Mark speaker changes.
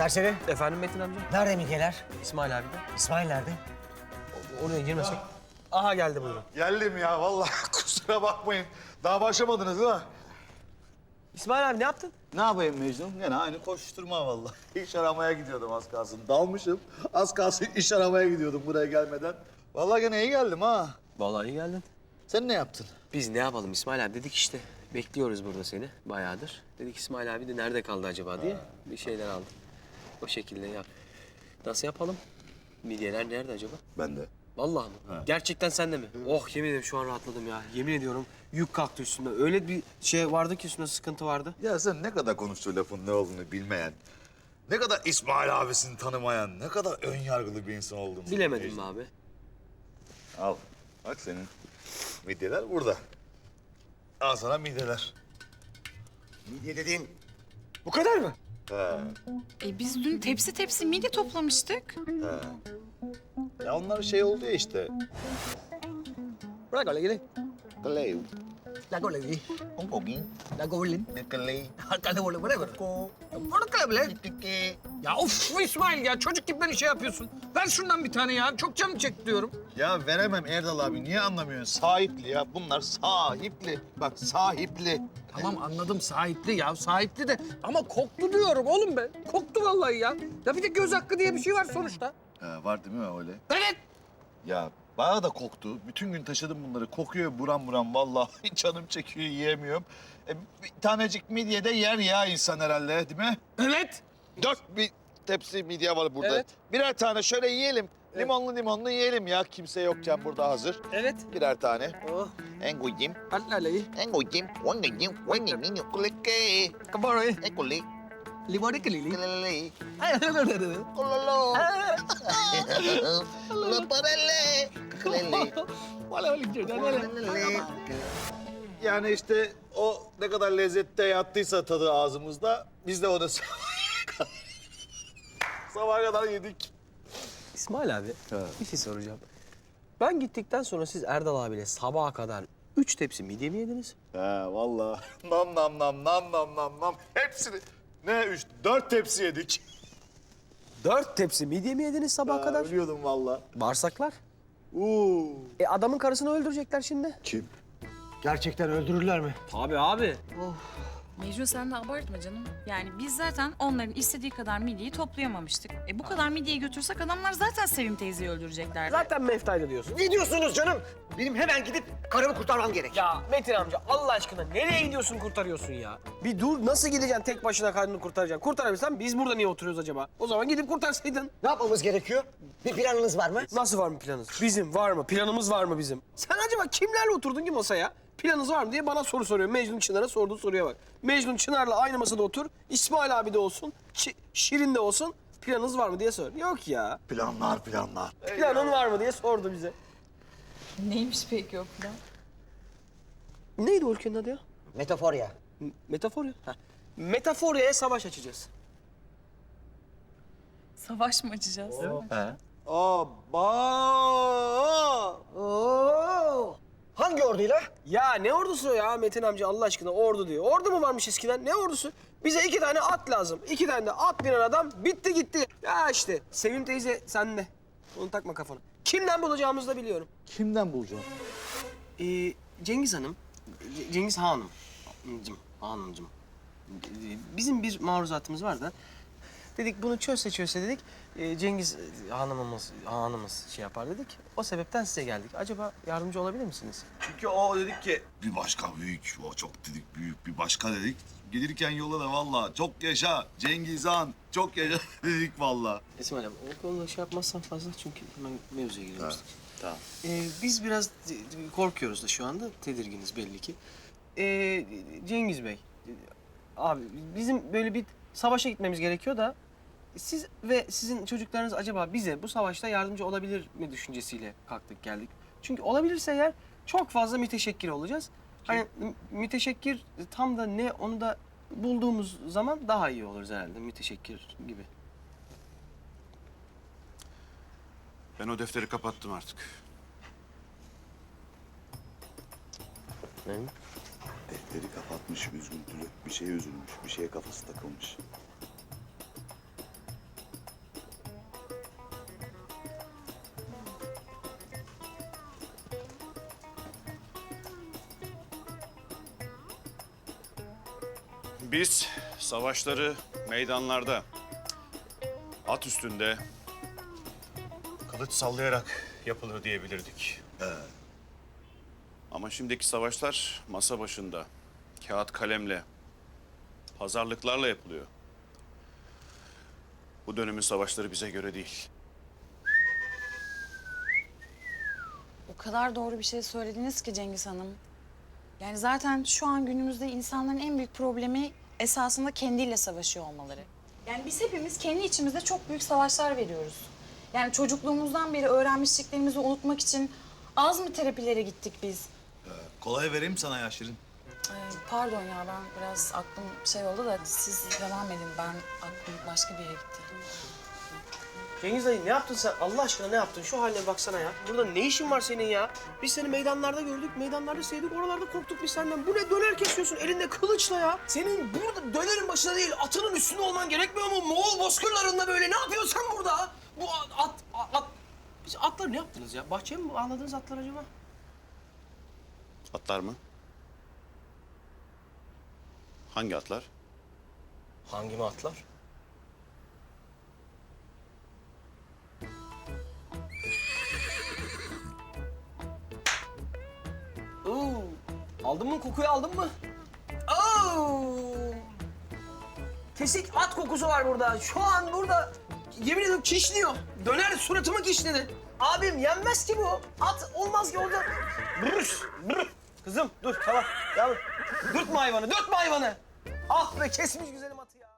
Speaker 1: Serseri.
Speaker 2: Efendim Metin amca?
Speaker 1: Nerede midyeler?
Speaker 2: İsmail abi de.
Speaker 1: İsmail nerede?
Speaker 2: O- Oraya girmesek. Aha geldi buyurun.
Speaker 3: Geldim ya vallahi kusura bakmayın. Daha başlamadınız değil mi?
Speaker 2: İsmail abi ne yaptın?
Speaker 3: Ne yapayım Mecnun? Gene aynı koşturma vallahi. İş aramaya gidiyordum az kalsın. Dalmışım. Az kalsın iş aramaya gidiyordum buraya gelmeden. Vallahi gene iyi geldim ha.
Speaker 2: Vallahi iyi geldin.
Speaker 3: Sen ne yaptın?
Speaker 2: Biz ne yapalım İsmail abi dedik işte. Bekliyoruz burada seni bayağıdır. Dedik İsmail abi de nerede kaldı acaba diye bir şeyler aldık. O şekilde yap. Nasıl yapalım? Midyeler nerede acaba?
Speaker 3: Ben de.
Speaker 2: Vallahi mı? Gerçekten sende mi? Oh yemin ederim şu an rahatladım ya. Yemin ediyorum yük kalktı üstümden. Öyle bir şey vardı ki üstümde sıkıntı vardı.
Speaker 3: Ya sen ne kadar konuştuğu lafın ne olduğunu bilmeyen, ne kadar İsmail abisini tanımayan, ne kadar ön yargılı bir insan oldun.
Speaker 2: Bilemedim mi abi?
Speaker 3: Al. Bak senin midyeler burada. Al sana midyeler.
Speaker 1: Midye dediğin bu kadar mı?
Speaker 3: He.
Speaker 4: E biz dün tepsi tepsi midye toplamıştık.
Speaker 3: Ya onlar şey oldu ya işte.
Speaker 1: Bırak öyle gidelim.
Speaker 3: Kaley.
Speaker 1: La cola di.
Speaker 3: Un poquín.
Speaker 1: La golin.
Speaker 3: De.
Speaker 1: Arkada böyle bırak öyle. Bırak öyle.
Speaker 5: Ya of İsmail ya çocuk gibi beni şey yapıyorsun. Ver şundan bir tane ya. Çok canım çekti diyorum.
Speaker 3: Ya veremem Erdal abi. Niye anlamıyorsun? Sahipli ya. Bunlar sahipli. Bak sahipli.
Speaker 5: Tamam anladım sahipli ya sahipli de ama koktu diyorum oğlum be. Koktu vallahi ya. Ya bir de göz hakkı diye bir şey var sonuçta.
Speaker 3: Ha, var değil mi öyle?
Speaker 5: Evet.
Speaker 3: Ya bana da koktu. Bütün gün taşıdım bunları. Kokuyor buram buram vallahi. Canım çekiyor yiyemiyorum. E, bir tanecik midye de yer ya insan herhalde değil mi?
Speaker 5: Evet.
Speaker 3: Dört bir tepsi midye var burada.
Speaker 5: Evet.
Speaker 3: Birer tane şöyle yiyelim. Limonlu limonlu yiyelim ya. Kimse yokken burada hazır.
Speaker 5: Evet.
Speaker 3: Birer tane.
Speaker 5: Oh.
Speaker 3: En koyayım.
Speaker 5: Hallaleyi.
Speaker 3: En koyayım. En koyayım. En koyayım. Kuleke.
Speaker 5: Kabarayı.
Speaker 3: En koyayım.
Speaker 5: Limoni kilili.
Speaker 3: Kulele.
Speaker 5: Kulele.
Speaker 3: Kulolo. La parele. Kulele. Yani işte o ne kadar lezzette yattıysa tadı ağzımızda biz de onu sabaha kadar yedik.
Speaker 2: İsmail abi bir şey soracağım. Ben gittikten sonra siz Erdal abiyle sabaha kadar üç tepsi midye mi yediniz?
Speaker 3: He vallahi nam nam nam nam nam nam nam hepsini ne üç dört tepsi yedik.
Speaker 2: Dört tepsi midye mi yediniz sabaha
Speaker 3: Ha,
Speaker 2: kadar?
Speaker 3: Ölüyordum vallahi.
Speaker 2: Bağırsaklar.
Speaker 3: Uuu.
Speaker 2: E adamın karısını öldürecekler şimdi.
Speaker 3: Kim?
Speaker 1: Gerçekten öldürürler mi?
Speaker 2: Tabii abi.
Speaker 4: Mecnun sen de abartma canım. Yani biz zaten onların istediği kadar midyeyi toplayamamıştık. E bu kadar midyeyi götürsek adamlar zaten Sevim teyzeyi öldüreceklerdi.
Speaker 2: Zaten meftaydı diyorsun.
Speaker 1: Ne diyorsunuz canım? Benim hemen gidip karımı kurtarmam gerek.
Speaker 2: Ya Metin amca Allah aşkına nereye gidiyorsun kurtarıyorsun ya? Bir dur nasıl gideceksin tek başına karnını kurtaracaksın? Kurtarabilsen biz burada niye oturuyoruz acaba? O zaman gidip kurtarsaydın.
Speaker 1: Ne yapmamız gerekiyor? Bir planınız var mı?
Speaker 2: Nasıl var mı planınız? Bizim var mı? Planımız var mı bizim? Sen acaba kimlerle oturdun ki masaya? Planınız var mı diye bana soru soruyor. Mecnun Çınar'a sorduğu soruya bak. Mecnun Çınar'la aynı masada otur. İsmail abi de olsun. Şi- Şirin de olsun. Planınız var mı diye sor. Yok ya.
Speaker 3: Planlar planlar.
Speaker 2: Planın var mı diye sordu bize.
Speaker 4: Neymiş peki o plan?
Speaker 2: Neydi o ülkenin adı ya?
Speaker 1: Metafor ya.
Speaker 2: M- Metaforya. Ha. Metaforya'ya savaş açacağız.
Speaker 4: Savaş mı açacağız?
Speaker 3: Aba.
Speaker 1: Oo. Hangi orduyla?
Speaker 2: Ya ne ordusu ya Metin amca Allah aşkına ordu diyor. Ordu mu varmış eskiden? Ne ordusu? Bize iki tane at lazım. İki tane de at binen adam bitti gitti. Ya işte Sevim teyze sende. Onu takma kafana. Kimden bulacağımızı da biliyorum.
Speaker 3: Kimden bulacağım?
Speaker 2: Ee, Cengiz Hanım, C- Cengiz Hanım, Hanımcım, Hanımcım. Bizim bir maruzatımız var da dedik bunu çözse çözse dedik e, Cengiz Hanımımız Hanımız şey yapar dedik. O sebepten size geldik. Acaba yardımcı olabilir misiniz?
Speaker 3: Çünkü o dedik ki bir başka büyük, o çok dedik büyük bir başka dedik. Gelirken yola da vallahi çok yaşa Cengiz Han, çok yaşa dedik vallahi.
Speaker 2: İsmail abi o konuda şey yapmazsan fazla çünkü hemen mevzuya giriyoruz.
Speaker 3: Tamam.
Speaker 2: Ee, biz biraz korkuyoruz da şu anda. Tedirginiz belli ki. Ee, Cengiz Bey, abi bizim böyle bir savaşa gitmemiz gerekiyor da siz ve sizin çocuklarınız acaba bize bu savaşta yardımcı olabilir mi düşüncesiyle kalktık geldik. Çünkü olabilirse eğer çok fazla müteşekkir olacağız. Hani mü- müteşekkir tam da ne onu da bulduğumuz zaman daha iyi oluruz herhalde müteşekkir gibi.
Speaker 6: Ben o defteri kapattım artık.
Speaker 2: Ne?
Speaker 7: Etleri kapatmış, üzgüntülü. Bir şey üzülmüş, bir şeye kafası takılmış.
Speaker 6: Biz savaşları meydanlarda, at üstünde, kılıç sallayarak yapılır diyebilirdik. Evet. Ama şimdiki savaşlar masa başında, kağıt kalemle, pazarlıklarla yapılıyor. Bu dönemin savaşları bize göre değil.
Speaker 4: O kadar doğru bir şey söylediniz ki Cengiz Hanım. Yani zaten şu an günümüzde insanların en büyük problemi esasında kendiyle savaşıyor olmaları. Yani biz hepimiz kendi içimizde çok büyük savaşlar veriyoruz. Yani çocukluğumuzdan beri öğrenmişliklerimizi unutmak için az mı terapilere gittik biz?
Speaker 3: Kolay vereyim sana ya Şirin.
Speaker 4: Ee, pardon ya ben biraz aklım şey oldu da siz devam edin. Ben aklım başka bir yere gitti.
Speaker 2: Cengiz dayı ne yaptın sen? Allah aşkına ne yaptın? Şu haline baksana ya. Burada ne işin var senin ya? Biz seni meydanlarda gördük, meydanlarda sevdik, oralarda korktuk biz senden. Bu ne döner kesiyorsun elinde kılıçla ya? Senin burada dönerin başında değil, atının üstünde olman gerekmiyor mu? Moğol bozkırlarında böyle ne yapıyorsun sen burada? Bu at, at, at... Biz atlar ne yaptınız ya? Bahçeye mi bağladınız atlar acaba?
Speaker 6: Atlar mı? Hangi atlar?
Speaker 2: Hangi mi atlar? Oo, aldın mı kokuyu aldın mı? Oo! Kesik at kokusu var burada. Şu an burada yemin ediyorum kişniyor. Döner suratımı kişnedi. Abim yenmez ki bu. At olmaz ki orada. Brüş, brüş. Kızım dur tamam. Yavrum dürtme hayvanı, dürtme hayvanı. Ah be kesmiş güzelim atı ya.